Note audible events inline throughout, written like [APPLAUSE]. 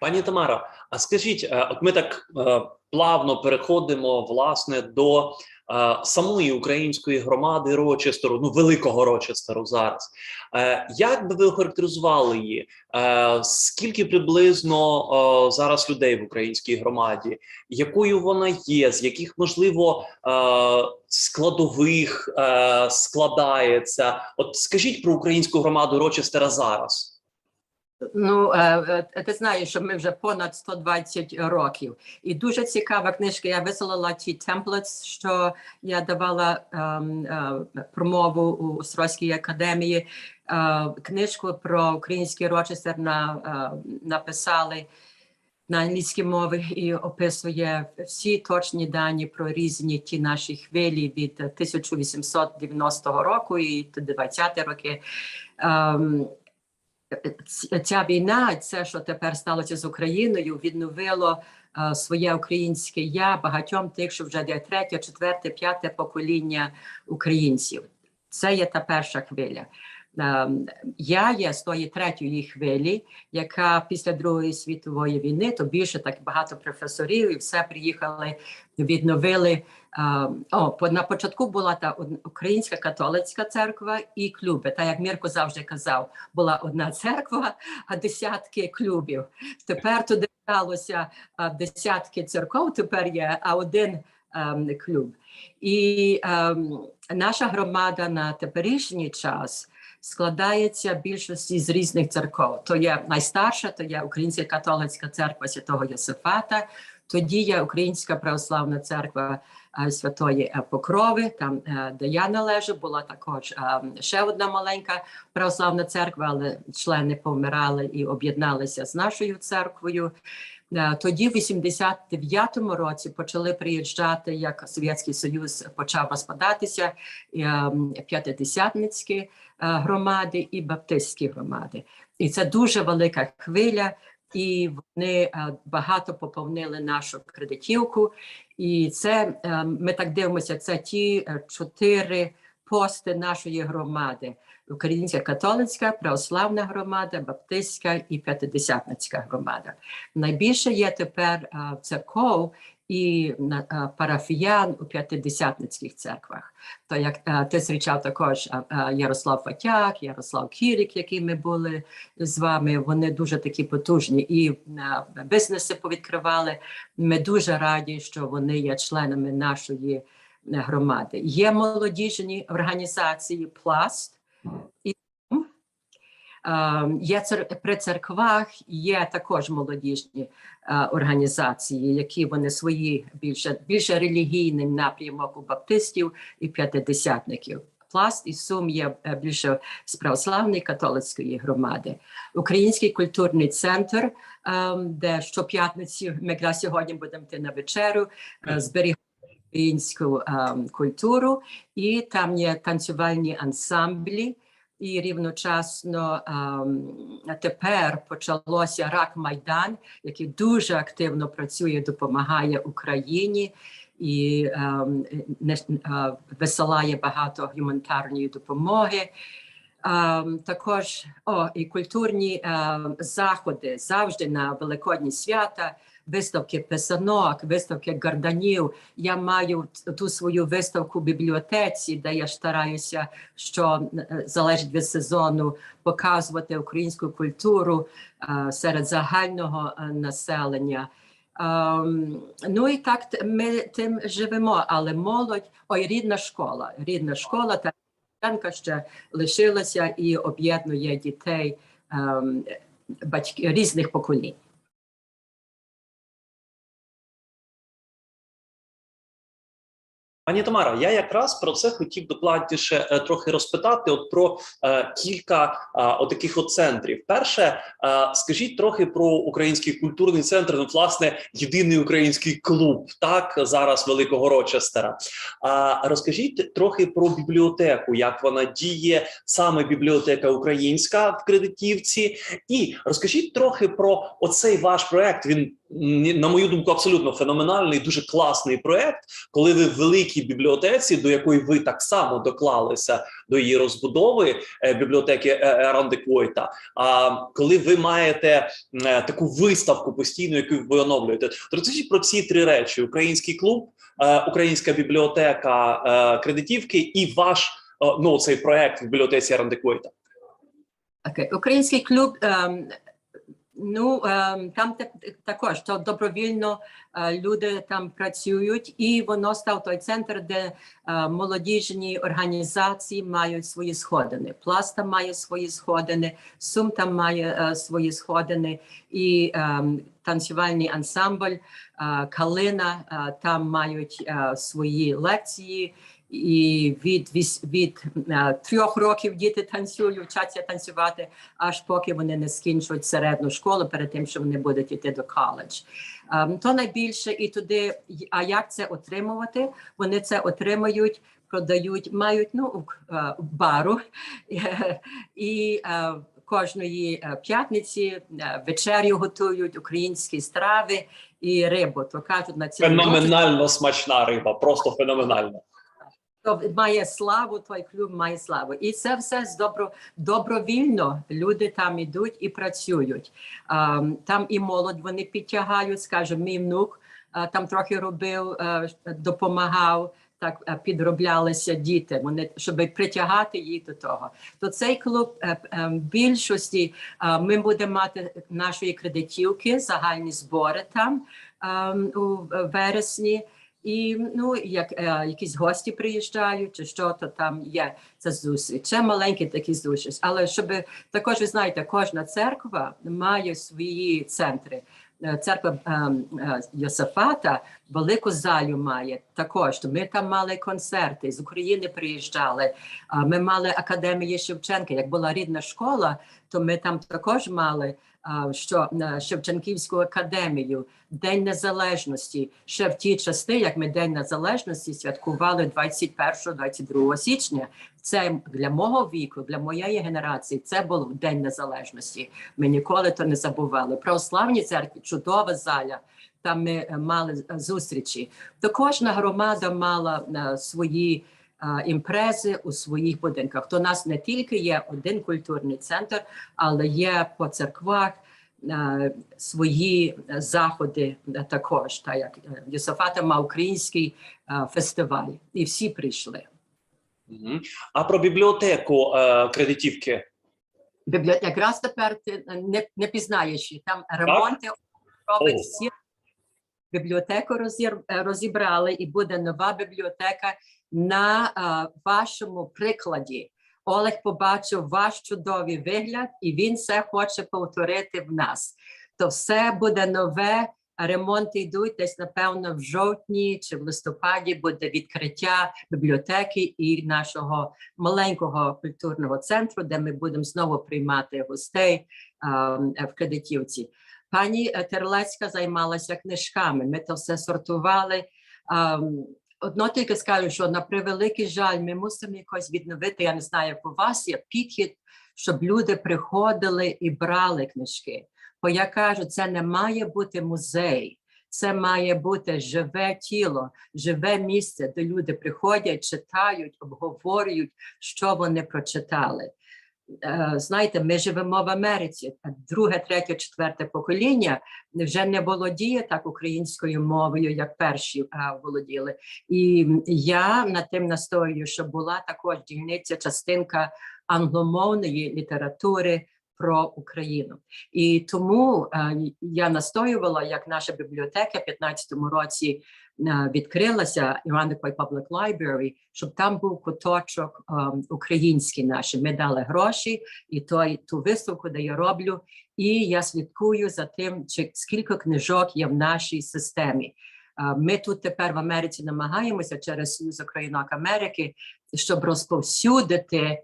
Пані Тамара, а скажіть, е, от ми так е, плавно переходимо власне до е, самої української громади Рочестеру, ну великого Рочестеру зараз. Як би ви охарактеризували її? Скільки приблизно зараз людей в українській громаді? Якою вона є? З яких можливо складових складається? От скажіть про українську громаду Рочестера зараз. Ну, е, е, ти знаєш, що ми вже понад 120 років. І дуже цікава книжка. Я висилала ті темплетс, що я давала ем, е, промову у Острозькій академії. Е, книжку про український Рочестер на, е, написали на англійській мові і описує всі точні дані про різні ті наші хвилі від 1890 року і 20 роки. Ем, ця війна, це що тепер сталося з Україною, відновило е, своє українське я багатьом тих, що вже де третє, четверте, п'яте покоління українців. Це є та перша хвиля. Ем, Я є з тої третьої хвилі, яка після Другої світової війни, то більше так багато професорів і все приїхали, відновили. ем, О, на початку була та Українська католицька церква і клуби. Та як Мірко завжди казав, була одна церква, а десятки клубів. Тепер туди сталося десятки церков. Тепер є а один ем, клуб. І наша громада на теперішній час складається більшості з різних церков. То є найстарша, то є Українська католицька церква Святого Йосифата. Тоді є Українська православна церква е, Святої е, Покрови, там е, де я належу, була також ще одна маленька православна церква, але члени помирали і об'єдналися з нашою церквою. Тоді, в 89-му році, почали приїжджати, як Совєтський Союз почав розпадатися, е, м, п'ятидесятницькі е, громади і баптистські громади. І це дуже велика хвиля, і вони е, багато поповнили нашу кредитівку. І це е, ми так дивимося. Це ті е, чотири пости нашої громади: Українська католицька, православна громада, баптистська і п'ятидесятницька громада. Найбільше є тепер е, церков і е, парафіян у п'ятидесятницьких церквах. То як е, ти зустрічав також е, Ярослав Фатяк, Ярослав Кірік, які ми були з вами. Вони дуже такі потужні і бізнеси повідкривали. Ми дуже раді, що вони є членами нашої громади. Є молодіжні організації Пласт. І є при церквах є також молодіжні е, організації, які вони свої більше, більше релігійний напрямок у баптистів і п'ятидесятників. Пласт і Сум є е, більше з православної католицької громади. Український культурний центр, ем, де щоп'ятниці ми якраз сьогодні будемо йти на вечерю, е, зберігати українську ем, культуру, і там є танцювальні ансамблі. І рівночасно ем, тепер почалося рак Майдан, який дуже активно працює, допомагає Україні і ем, не, е, висилає багато гуманітарної допомоги. Ем, також о, і культурні ем, заходи завжди на великодні свята, виставки писанок, виставки гарданів. Я маю ту свою виставку в бібліотеці, де я стараюся, що е, залежить від сезону, показувати українську культуру е, серед загального е, населення. Ем, ну і так ми тим живемо, але молодь, ой, рідна школа, рідна школа та Янка ще лишилася і об'єднує дітей батьків батьки різних поколінь. Пані Тамара, я якраз про це хотів докладніше е, трохи розпитати. От про е, кілька е, отаких от центрів. Перше, е, скажіть трохи про український культурний центр. Ну, власне, єдиний український клуб, так зараз великого Рочестера. А розкажіть трохи про бібліотеку, як вона діє, саме бібліотека українська в кредитівці, і розкажіть трохи про оцей ваш проект. Він на мою думку, абсолютно феноменальний, дуже класний проект, коли ви в великій бібліотеці, до якої ви так само доклалися до її розбудови е, бібліотеки е, Квойта. А коли ви маєте е, таку виставку постійно, яку ви оновлюєте, розкажіть про ці три речі: український клуб, е, українська бібліотека е, кредитівки і ваш е, ну цей проект в бібліотеці Еранди Квойта. Окей. Український клуб. Ну ем, там також то добровільно е, люди там працюють, і воно став той центр, де е, молодіжні організації мають свої сходини. Пласта має свої сходини, Сум там має е, свої сходини, і ем, танцювальний ансамбль Калина там мають свої лекції. І від, віс- від е, трьох років діти танцюють, вчаться танцювати, аж поки вони не скінчують середню школу перед тим, що вони будуть йти до коледж. Ем, То найбільше і туди. А як це отримувати? Вони це отримають, продають, мають ну е, в бару [LAUGHS] і е, кожної п'ятниці вечерю готують українські страви і рибу. То кажуть на рік. Феноменально смачна риба, просто феноменально. То має славу, той клуб має славу. І це все з добро, добровільно. Люди там ідуть і працюють. Там і молодь вони підтягають. Скажімо, мій внук там трохи робив, допомагав. Так підроблялися діти, вони щоб притягати їх до того. То цей клуб е, е, в більшості ми будемо мати нашої кредитівки, загальні збори там ем, у вересні. І ну, як е, якісь гості приїжджають, чи що то там є це зустріч. Це маленькі такі зустріч. Але щоб також ви знаєте, кожна церква має свої центри. Е, Церква ем, е, Йосифата велику залю має також. Ми там мали концерти з України приїжджали. Ми мали академії Шевченка. Як була рідна школа, то ми там також мали що е, Шевченківську академію, День Незалежності. Ще в ті часи, як ми День Незалежності святкували 21-22 січня. Це для мого віку, для моєї генерації, це був День Незалежності. Ми ніколи то не забували. Православні церкві чудова заля. Там ми е, мали е, зустрічі. То кожна громада мала свої імпрези у своїх будинках. То у нас не тільки є один культурний центр, але є по церквах е, свої е, заходи е, також. Та як е, Йосифата мав український е, фестиваль, і всі прийшли. А про бібліотеку е, кредитівки. Бібліотека якраз тепер ти е, не, не пізнаєш. Там ремонти робить всі. Бібліотеку е, розібрали, і буде нова бібліотека на е, вашому прикладі. Олег побачив ваш чудовий вигляд, і він це хоче повторити в нас. То все буде нове. Ремонти йдуть десь, напевно, в жовтні чи в листопаді буде відкриття бібліотеки і нашого маленького культурного центру, де ми будемо знову приймати гостей ем, в кредитівці. Пані е, Терлецька займалася книжками. Ми то все сортували. Одно тільки скажу, що на превеликий жаль, ми мусимо якось відновити. Я не знаю, як у вас є підхід, щоб люди приходили і брали книжки. Бо я кажу, це не має бути музей, це має бути живе тіло, живе місце, де люди приходять, читають, обговорюють, що вони прочитали. Е, Знаєте, ми живемо в Америці. Друге, третє, четверте покоління вже не володіє так українською мовою, як перші е, володіли. І я над тим настоюю, щоб була також дільниця частинка англомовної літератури про Україну. І тому е, я настоювала, як наша бібліотека в 15-му році відкрилася Ironically Public Library, щоб там був куточок е, український наші. Ми дали гроші, і той ту виставку, де я роблю, і я слідкую за тим, чи скільки книжок є в нашій системі. Е, Ми тут тепер в Америці намагаємося через Союз Українок Америки, щоб розповсюдити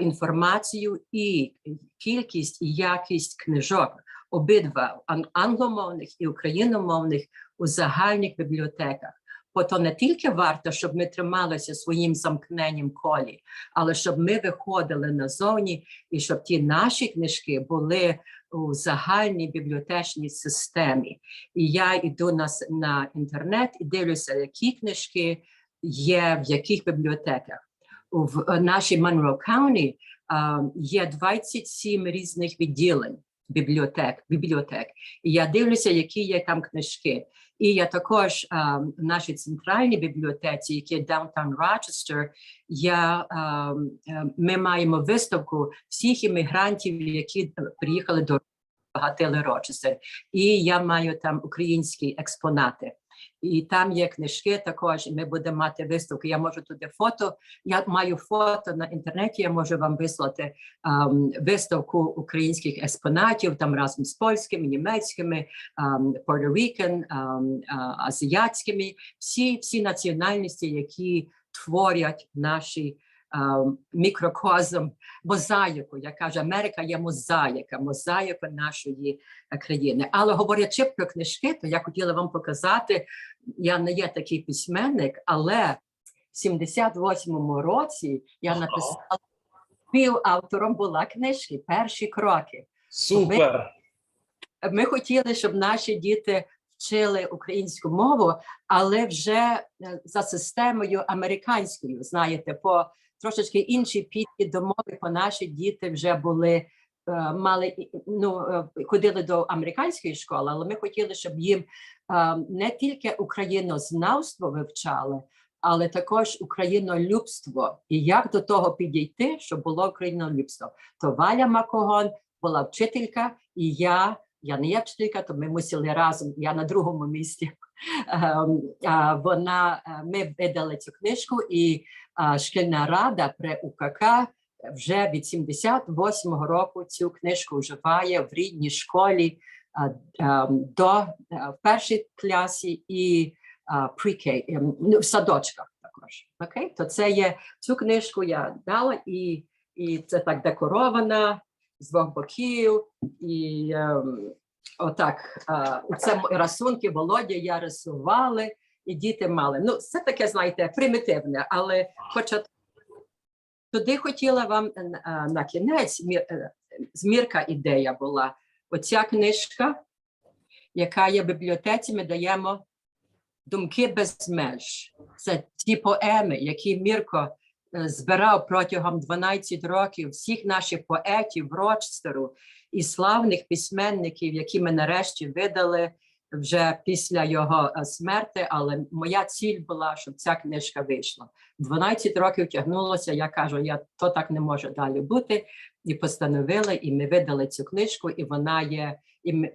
інформацію і кількість і якість книжок обидва англомовних і україномовних у загальних бібліотеках. Бо то не тільки варто, щоб ми трималися своїм замкненням колі, але щоб ми виходили назовні і щоб ті наші книжки були у загальній бібліотечній системі. І я йду на, на інтернет і дивлюся, які книжки є в яких бібліотеках. В е, нашій Монро County а, є 27 різних відділень бібліотек, бібліотек. І я дивлюся, які є там книжки. І я також а, в нашій центральній бібліотеці, які є Downtown Rochester, я, а, е, ми маємо виставку всіх іммігрантів, які е, приїхали до багатили Рочестер. І я маю там українські експонати. І там є книжки також, і ми будемо мати виставку. Я можу туди фото. Я маю фото на інтернеті. Я можу вам вислати ем, виставку українських експонатів там разом з польськими, німецькими, ем, Puerto ем, азіатськими, всі, всі національності, які творять наші мікрокозм, мозаїку. Я кажу, Америка є мозаїка, мозаїка нашої е, країни. Але говорячи про книжки, то я хотіла вам показати. Я не є такий письменник, але в 78-му році я написала співавтором була книжки Перші кроки. Супер. Ми хотіли, щоб наші діти вчили українську мову, але вже е, за системою американською. Знаєте, по трошечки іншій підхід до бо наші діти вже були. е, Мали ну е, ходили до американської школи, але ми хотіли, щоб їм е, не тільки українознавство вивчали, але також українолюбство. І як до того підійти, щоб було українолюбство. То Валя Макогон була вчителька, і я, я не є вчителька, то ми мусили разом. Я на другому місці. Ем, Вона ми видали цю книжку, і шкільна рада при УКК вже від 78-го року цю книжку вживає в рідній школі до е, першій класі і ем, ну, в садочках також. Окей, то це є цю книжку я дала, і, і це так декорована з двох боків, і ем, отак а, це рисунки Володя я рисували, і діти мали. Ну, це таке, знаєте, примітивне, але хоча туди хотіла вам е, а, на кінець е, змірка ідея була. Оця книжка, яка є в бібліотеці, ми даємо думки без меж. Це ті поеми, які Мірко е, збирав протягом 12 років всіх наших поетів Рочстеру і славних письменників, які ми нарешті видали вже після його е, смерти. Але моя ціль була, щоб ця книжка вийшла. 12 років тягнулося. Я кажу, я то так не може далі бути. І постановили, і ми видали цю книжку, і вона є і, е,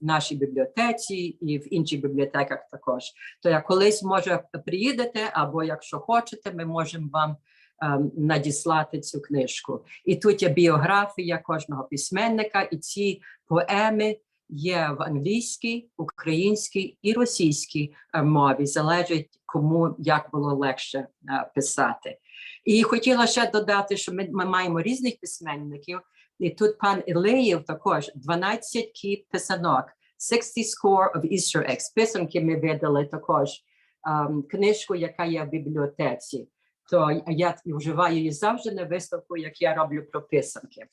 в нашій бібліотеці, і в інших бібліотеках також. То як колись може приїдете, або якщо хочете, ми можемо вам ем, надіслати цю книжку. І тут є біографія кожного письменника, і ці поеми є в англійській, українській і російській е, мові. Залежить кому як було легше е, писати. І хотіла ще додати, що ми, ми маємо різних письменників. І тут пан Ілеєв також 12 кіп писанок, 60 score of Easter eggs. Писанки ми видали також ем, книжку, яка є в бібліотеці. То я вживаю її завжди на виставку, як я роблю про писанки.